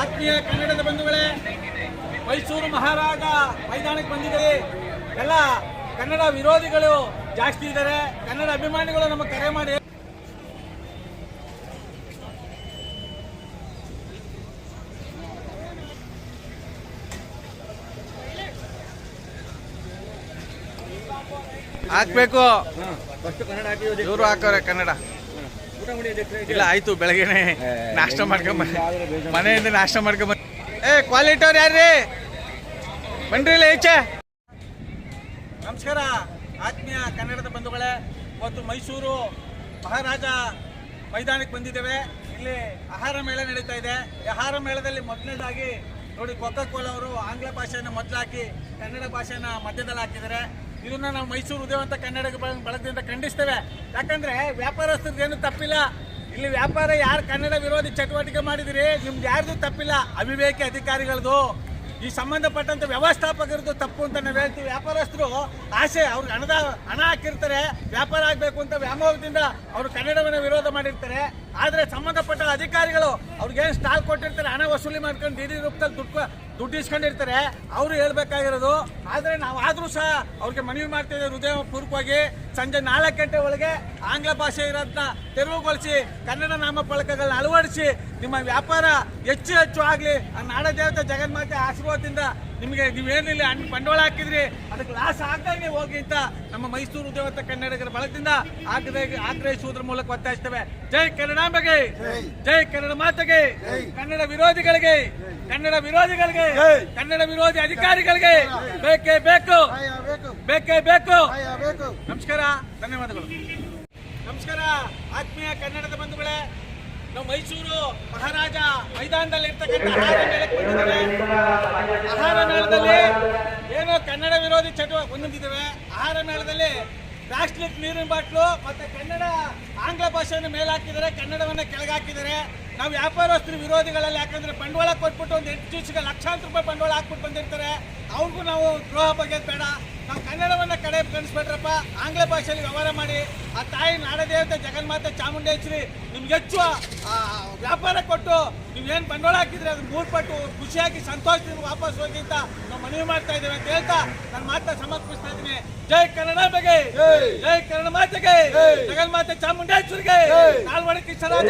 ಆತ್ಮೀಯ ಕನ್ನಡದ ಬಂಧುಗಳೇ ಮೈಸೂರು ಮಹಾರಾಜ ಮೈದಾನಕ್ಕೆ ಬಂದಿದ್ದೀರಿ. ಎಲ್ಲ ಕನ್ನಡ ವಿರೋಧಿಗಳು ಜಾಸ್ತಿ ಇದ್ದಾರೆ. ಕನ್ನಡ ಅಭಿಮಾನಿಗಳು ನಮಗೆ ಕರೆ ಮಾಡಿ. ಹಾಕ್ಬೇಕು. ಇವರು ಹಾಕೋರೆ ಕನ್ನಡ. ಇಲ್ಲ ಆಯ್ತು ಬೆಳಗ್ಗೆನೆ ನಾಷ್ಟ ಮಾಡ್ಕೊಂಬ ಮನೆಯಿಂದ ನಾಷ್ಟ ಮಾಡ್ಕೊಂಬ ಏ ಕ್ವಾಲಿಟಿ ಅವ್ರು ಯಾರ್ರಿ? ಬನ್ರಿ ಇಲ್ಲ ಈಚೆ. ನಮಸ್ಕಾರ ಆತ್ಮೀಯ ಕನ್ನಡದ ಬಂಧುಗಳೇ ಇವತ್ತು ಮೈಸೂರು ಮಹಾರಾಜ ಮೈದಾನಕ್ಕೆ ಬಂದಿದ್ದೇವೆ. ಇಲ್ಲಿ ಆಹಾರ ಮೇಳ ನಡೀತಾ ಇದೆ. ಈ ಆಹಾರ ಮೇಳದಲ್ಲಿ ಮೊದಲನೇದಾಗಿ ನೋಡಿ ಕೊಕ್ಕೋಲ್ ಕೋಲ ಅವರು ಆಂಗ್ಲ ಭಾಷೆಯನ್ನು ಮೊದಲಾಕಿ ಹಾಕಿ ಕನ್ನಡ ಭಾಷೆಯನ್ನು ಮಧ್ಯದಲ್ಲಿ ಹಾಕಿದ್ದಾರೆ. ಇದನ್ನ ನಾವು ಮೈಸೂರು ಉದಯವಂತ ಕನ್ನಡ ಬಳ- ಬಳಗದಿಂದ ಖಂಡಿಸ್ತೇವೆ. ಯಾಕಂದ್ರೆ ವ್ಯಾಪಾರಸ್ಥರದ್ದು ಏನು ತಪ್ಪಿಲ್ಲ. ಇಲ್ಲಿ ವ್ಯಾಪಾರ ಯಾರು ಕನ್ನಡ ವಿರೋಧಿ ಚಟುವಟಿಕೆ ಮಾಡಿದಿರಿ, ನಿಮ್ದು ಯಾರ್ದು ತಪ್ಪಿಲ್ಲ. ಅವಿವೇಕಿ ಅಧಿಕಾರಿಗಳದು. ಈ ಸಂಬಂಧಪಟ್ಟಂತ ವ್ಯವಸ್ಥಾಪಕರದ್ದು ತಪ್ಪು ಅಂತ ನಾವು ಹೇಳ್ತೀವಿ. ವ್ಯಾಪಾರಸ್ಥರು ಆಸೆ ಅವ್ರಿಗೆ ಹಣದ ಹಣ ಹಾಕಿರ್ತಾರೆ, ವ್ಯಾಪಾರ ಆಗಬೇಕು ಅಂತ ವ್ಯಾಮೋಹದಿಂದ ಅವರು ಕನ್ನಡವನ್ನ ವಿರೋಧ ಮಾಡಿರ್ತಾರೆ. ಆದರೆ ಸಂಬಂಧಪಟ್ಟ ಅಧಿಕಾರಿಗಳು ಅವ್ರಿಗೇನು ಸ್ಟಾಲ್ ಕೊಟ್ಟಿರ್ತಾರೆ, ಹಣ ವಸೂಲಿ ಮಾಡ್ಕೊಂಡು ಡಿ ರೂಪದಲ್ಲಿ ದುಡ್ಡು ದುಡ್ಡು ಇಸ್ಕೊಂಡಿರ್ತಾರೆ ಅವರು ಹೇಳ್ಬೇಕಾಗಿರೋದು. ಆದ್ರೆ ನಾವು ಆದ್ರೂ ಸಹ ಅವ್ರಿಗೆ ಮನವಿ ಮಾಡ್ತಾ ಇದ್ದೇವೆ ಹೃದಯ ಪೂರ್ವಕವಾಗಿ. ಸಂಜೆ ನಾಲ್ಕು ಗಂಟೆ ಒಳಗೆ ಆಂಗ್ಲ ಭಾಷೆ ಇರೋದನ್ನ ತೆರವುಗೊಳಿಸಿ ಕನ್ನಡ ನಾಮಫಲಕಗಳನ್ನ ಅಳವಡಿಸಿ ನಿಮ್ಮ ವ್ಯಾಪಾರ ಹೆಚ್ಚು ಹೆಚ್ಚು ಆಗಲಿ ಆ ನಾಡದೇವತೆ ಜಗನ್ಮಾತೆ ಆಶೀರ್ವಾದದಿಂದ ನಿಮಗೆ ನೀವೇನಿಲ್ಲ ಹಣ್ಣು ಬಂಡವಾಳ ಹಾಕಿದ್ರಿ ಅದಕ್ಕೆ ಲಾಸ್ ಆಗ್ದಂಗೆ ಹೋಗಿ ಅಂತ ನಮ್ಮ ಮೈಸೂರು ಉದ್ಯೋಗ ಕನ್ನಡಿಗರ ಬಳಗದಿಂದ ಆಗ್ರಹ ಆಗ್ರಹಿಸುವುದರ ಮೂಲಕ ಒತ್ತಾಯಿಸ್ತೇವೆ. ಜೈ ಕನ್ನಡಾಂಬೆಗೆ ಜೈ. ಕನ್ನಡ ಮಾತೆಗೆ ಕನ್ನಡ ವಿರೋಧಿಗಳಿಗೆ ಕನ್ನಡ ವಿರೋಧಿಗಳಿಗೆ ಕನ್ನಡ ವಿರೋಧಿ ಅಧಿಕಾರಿಗಳಿಗೆ ಬೇಕೇ ಬೇಕು. ಬೇಕೇ. ಬೇಕು ನಮಸ್ಕಾರ ಧನ್ಯವಾದಗಳು. ನಮಸ್ಕಾರ ಆತ್ಮೀಯ ಕನ್ನಡದ ಬಂಧುಗಳೇ. ನಾವು ಮೈಸೂರು ಮಹಾರಾಜ ಮೈದಾನದಲ್ಲಿ ಇರ್ತಕ್ಕಂಥ ಆಹಾರ ಮೇಳಕ್ಕೆ ಬಂದಿದ್ದೇವೆ. ಆಹಾರ ಮೇಳದಲ್ಲಿ ಏನೋ ಕನ್ನಡ ವಿರೋಧಿ ಚಟುವಟಿಕೆ ಹೊಂದಿದ್ದೇವೆ. ಆಹಾರ ಮೇಳದಲ್ಲಿ ಪ್ಲಾಸ್ಟಿಕ್ ನೀರಿನ ಬಾಟ್ಲು ಮತ್ತೆ ಕನ್ನಡ ಆಂಗ್ಲ ಭಾಷೆಯನ್ನು ಮೇಲೆ ಕನ್ನಡವನ್ನು ಕನ್ನಡವನ್ನ ಕೆಳಗೆ ಹಾಕಿದ್ದಾರೆ. ನಾವು ವ್ಯಾಪಾರಸ್ಥರು ವಿರೋಧಿಗಳಲ್ಲಿ ಯಾಕಂದ್ರೆ ಬಂಡವಾಳ ಕೊಟ್ಬಿಟ್ಟು ಒಂದು ಎಂಟು ದಿವಸಕ್ಕೆ ಲಕ್ಷಾಂತರ ರೂಪಾಯಿ ಬಂಡವಾಳ ಹಾಕ್ಬಿಟ್ಟು ಬಂದಿರ್ತಾರೆ. ಅವ್ರಿಗೂ ನಾವು ದ್ರೋಹ ಬಗ್ಗೆ ಬೇಡ. ನಾವು ಕನ್ನಡವನ್ನ ಕಡೆ ಕಣಿಸ್ಬೇಡ್ರಪ್ಪ ಆಂಗ್ಲ ಭಾಷೆಯಲ್ಲಿ ವ್ಯವಹಾರ ಮಾಡಿ. ಆ ತಾಯಿ ನಾಡದೇವತೆ ಜಗನ್ಮಾತೆ ಚಾಮುಂಡೇಶ್ವರಿ ನಿಮ್ಗೆ ಹೆಚ್ಚು ವ್ಯಾಪಾರ ಕೊಟ್ಟು ನೀವೇನು ಬಂಡವಾಳ ಹಾಕಿದ್ರೆ ಅದು ಮೂರು ಪಟ್ಟು ಖುಷಿಯಾಗಿ ಸಂತೋಷದಿಂದ ವಾಪಸ್ ಹೋಗಿ ಅಂತ ನಾವು ಮನವಿ ಮಾಡ್ತಾ ಇದ್ದೇವೆ ಅಂತ ಹೇಳ್ತಾ ನನ್ನ ಮಾತ್ರ ಸಮರ್ಪಿಸ್ತಾ ಇದ್ದೀನಿ. ಜೈ ಕನ್ನಡ ಬಗ್ಗೆ ಜೈ. ಕನ್ನಡ ಮಾತೆಗೆ. ಜಗನ್ಮಾತೆ ಚಾಮುಂಡೇಶ್ವರಿಗೆ. ನಾಲ್ವಡಿ ಕಿಶರಾಜ